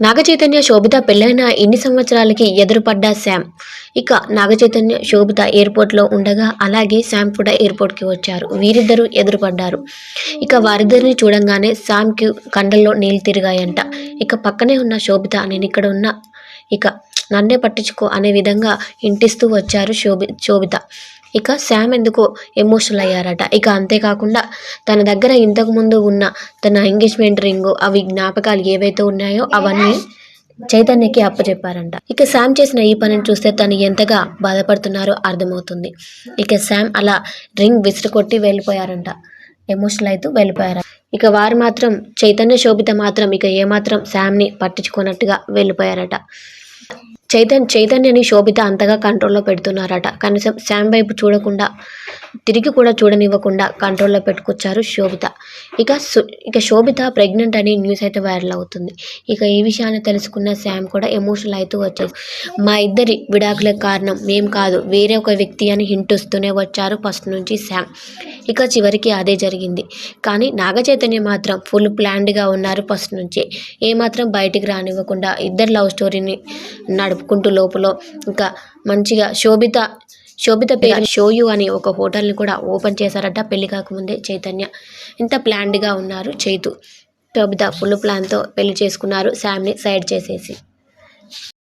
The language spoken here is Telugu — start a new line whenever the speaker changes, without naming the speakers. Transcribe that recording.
నాగచైతన్య శోభిత పెళ్ళైన ఇన్ని సంవత్సరాలకి ఎదురుపడ్డ శామ్. ఇక నాగచైతన్య శోభిత ఎయిర్పోర్ట్లో ఉండగా అలాగే శామ్ కూడా ఎయిర్పోర్ట్కి వచ్చారు. వీరిద్దరూ ఎదురుపడ్డారు. ఇక వారిద్దరిని చూడంగానే శామ్కి కండల్లో నీళ్ళు తిరిగాయంట. ఇక పక్కనే ఉన్న శోభిత నేను ఇక్కడ ఉన్న. ఇక నన్నే పట్టించుకో అనే విధంగా ఇంటిస్తూ వచ్చారు శోభి శోభిత. ఇక శామ్ ఎందుకో ఎమోషనల్ అయ్యారట. ఇక అంతేకాకుండా తన దగ్గర ఇంతకు ముందు ఉన్న తన ఎంగేజ్మెంట్ రింగు అవి జ్ఞాపకాలు ఏవైతే ఉన్నాయో అవన్నీ చైతన్యకి అప్పచెప్పారంట. ఇక శామ్ చేసిన ఈ పనిని చూస్తే తను ఎంతగా బాధపడుతున్నారో అర్థమవుతుంది. ఇక శామ్ అలా రింగ్ విసిరికొట్టి వెళ్ళిపోయారంట. ఎమోషనల్ అవుతూ వెళ్ళిపోయారు ఇక వారు మాత్రం చైతన్య శోభిత మాత్రం ఇక ఏమాత్రం శామ్ని పట్టించుకున్నట్టుగా వెళ్ళిపోయారట. చైతన్ చైతన్యని శోభిత అంతగా కంట్రోల్లో పెడుతున్నారట. కనీసం శామ్ వైపు చూడకుండా తిరిగి కూడా చూడనివ్వకుండా కంట్రోల్లో పెట్టుకొచ్చారు శోభిత. ఇక ఇక శోభిత ప్రెగ్నెంట్ అని న్యూస్ అయితే వైరల్ అవుతుంది. ఇక ఈ విషయాన్ని తెలుసుకున్న శామ్ కూడా ఎమోషనల్ అవుతూ వచ్చేది మా ఇద్దరి విడాకులకు కారణం మేం కాదు వేరే ఒక వ్యక్తి అని హింట్ వస్తూనే వచ్చారు ఫస్ట్ నుంచి శామ్. ఇక చివరికి అదే జరిగింది. కానీ నాగ చైతన్య మాత్రం ఫుల్ ప్లాన్డ్గా ఉన్నారు ఫస్ట్ నుంచి. ఏమాత్రం బయటికి రానివ్వకుండా ఇద్దరు లవ్ స్టోరీని నడుపు చెప్పుకుంటూ లోపల ఇంకా మంచిగా శోభిత శోభిత పేరు షోయు అని ఒక హోటల్ని కూడా ఓపెన్ చేశారట పెళ్ళి కాకముందే చైతన్య. ఇంత ప్లాన్డ్గా ఉన్నారు చైతు. శోభిత ఫుల్ ప్లాన్తో పెళ్ళి చేసుకున్నారు శామ్ని సైడ్ చేసేసి.